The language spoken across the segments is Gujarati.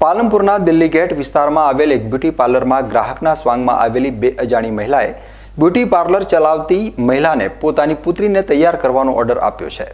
પાલનપુરના દિલ્હી ગેટ વિસ્તારમાં આવેલ એક બ્યુટી પાર્લરમાં ગ્રાહકના સ્વાંગમાં આવેલી બે અજાણી મહિલાએ બ્યુટી પાર્લર ચલાવતી મહિલાને પોતાની પુત્રીને તૈયાર કરવાનો ઓર્ડર આપ્યો છે.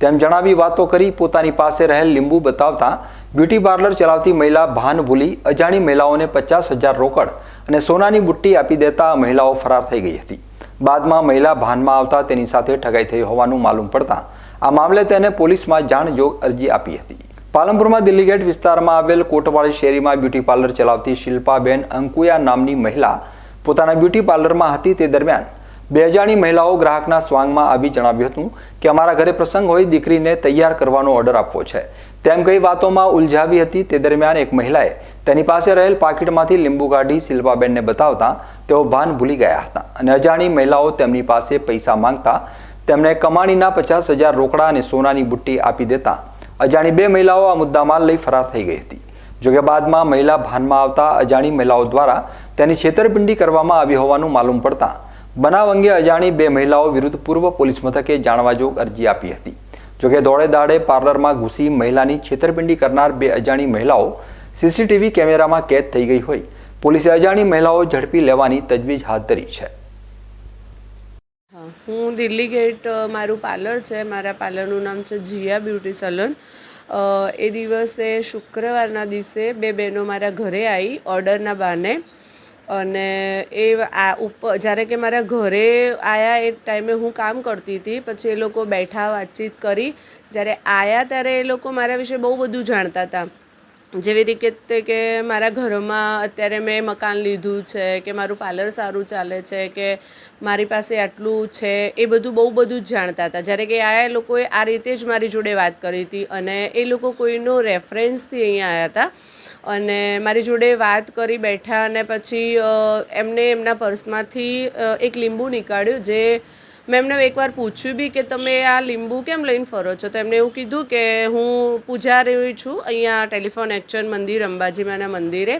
તેમ જણાવી વાતો કરી પોતાની પાસે રહેલ લીંબુ બતાવતા બ્યુટી પાર્લર ચલાવતી મહિલા ભાન ભૂલી અજાણી મહિલાઓને પચાસ હજાર રોકડ અને સોનાની બુટ્ટી આપી દેતા મહિલાઓ ફરાર થઈ ગઈ હતી. બાદમાં મહિલા ભાનમાં આવતા તેની સાથે ઠગાઈ થઈ હોવાનું માલુમ પડતા આ મામલે તેને પોલીસમાં જાણ જોગ અરજી આપી હતી. પાલનપુરમાં દિલ્હી ગેટ વિસ્તારમાં આવેલ કોટવાડી શેરીમાં બ્યુટી પાર્લર ચલાવતી શિલ્પાબેન અંકુયા નામની મહિલા પોતાના બ્યુટી પાર્લરમાં હતી તે દરમિયાન બે અજાણી મહિલાઓ ગ્રાહકના સ્વાંગમાં આવી જણાવ્યું હતું કે અમારા ઘરે પ્રસંગ હોય દીકરીને તૈયાર કરવાનો ઓર્ડર આપવો છે. તેમ કઈ વાતોમાં ઉલઝાવી હતી તે દરમિયાન એક મહિલાએ તેની પાસે રહેલ પાકીટમાંથી લીંબુ કાઢી શિલ્પાબેનને બતાવતા તેઓ ભાન ભૂલી ગયા હતા અને અજાણી મહિલાઓ તેમની પાસે પૈસા માંગતા તેમણે કમાણીના પચાસ હજાર રોકડા અને સોનાની બુટ્ટી આપી દેતા અજાણી બે મહિલાઓ આ મુદ્દામાં લઈ ફરાર થઈ ગઈ હતી. જોકે બાદમાં મહિલા ભાનમાં આવતા અજાણી મહિલાઓ દ્વારા તેની છેતરપિંડી કરવામાં આવી હોવાનું માલુમ પડતા બનાવ અંગે અજાણી બે મહિલાઓ વિરુદ્ધ પૂર્વ પોલીસ મથકે જાણવા જોગ અરજી આપી હતી. જોકે દોડે દાડે પાર્લરમાં ઘૂસી મહિલાની છેતરપિંડી કરનાર બે અજાણી મહિલાઓ સીસીટીવી કેમેરામાં કેદ થઈ ગઈ હોય. પોલીસે અજાણી મહિલાઓ ઝડપી લેવાની તજવીજ હાથ ધરી છે. હા દિલ્હી ગેટ મારું પાર્લર છે. મારા પાર્લરનું નામ છે જીયા બ્યુટી સલૂન. એ દિવસે શુક્રવારના દિવસે બે બહેનો મારા ઘરે આવી ઓર્ડરના બહાને. અને એ આ ઉપર જ્યારે કે મારા ઘરે આવ્યા એ ટાઈમે હું કામ કરતી હતી. પછી એ લોકો બેઠા વાતચીત કરી. જ્યારે આવ્યા ત્યારે એ લોકો મારા વિશે બહુ બધું જાણતા હતા. જેવી રીતે કે મારા ઘરમાં અત્યારે મેં મકાન લીધું છે, કે મારું પાર્લર સારું ચાલે છે, કે મારી પાસે આટલું છે, એ બધું બહુ બધું જ જાણતા હતા. જ્યારે કે આ લોકોએ આ રીતે જ મારી જોડે વાત કરી હતી અને એ લોકો કોઈનો રેફરન્સથી અહીંયા આવ્યા હતા. અને મારી જોડે વાત કરી બેઠા અને પછી એમને એમના પર્સમાંથી એક લીંબુ નીકાળ્યું જે મેં એમને એકવાર પૂછ્યું બી કે તમે આ લીંબુ કેમ લઈને ફરો છો? તો એમને એવું કીધું કે હું પૂજારી છું, અહીંયા ટેલિફોન એક્શન મંદિર અંબાજીમાના મંદિરે.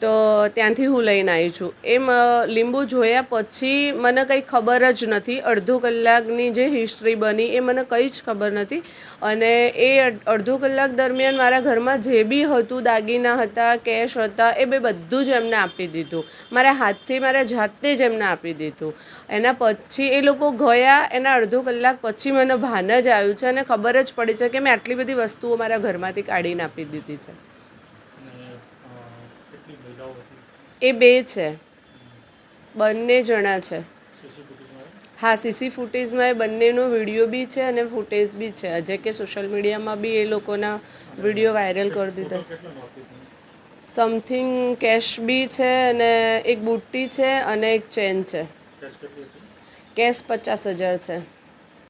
તો ત્યાંથી હું લઈને આવી છું. એમ લીંબુ જોયા પછી મને કંઈ ખબર જ નથી. અડધો કલાકની જે હિસ્ટ્રી બની એ મને કંઈ જ ખબર નથી. અને એ અડધો કલાક દરમિયાન મારા ઘરમાં જે બી હતું, દાગીના હતા કેશ હતા, એ બે બધું જ એમને આપી દીધું. મારા હાથથી, મારા જાતે જ એમને આપી દીધું. એના પછી એ લોકો ગયા, એના અડધો કલાક પછી મને ભાન જ આવ્યું છે અને ખબર જ પડી છે કે મેં આટલી બધી વસ્તુઓ મારા ઘરમાંથી કાઢીને આપી દીધી છે. એ બે છે. બંને જણા છે. હા સીસી ફૂટેજમાં એ બંનેનો વીડિયો બી છે અને ફૂટેજ બી છે. જે કે સોશિયલ મીડિયામાં બી એ લોકોના વીડિયો વાયરલ કરી દીધા છે. સમથિંગ કેશ બી છે અને એક બુટ્ટી છે અને એક ચેન છે. કેશ પચાસ હજાર છે.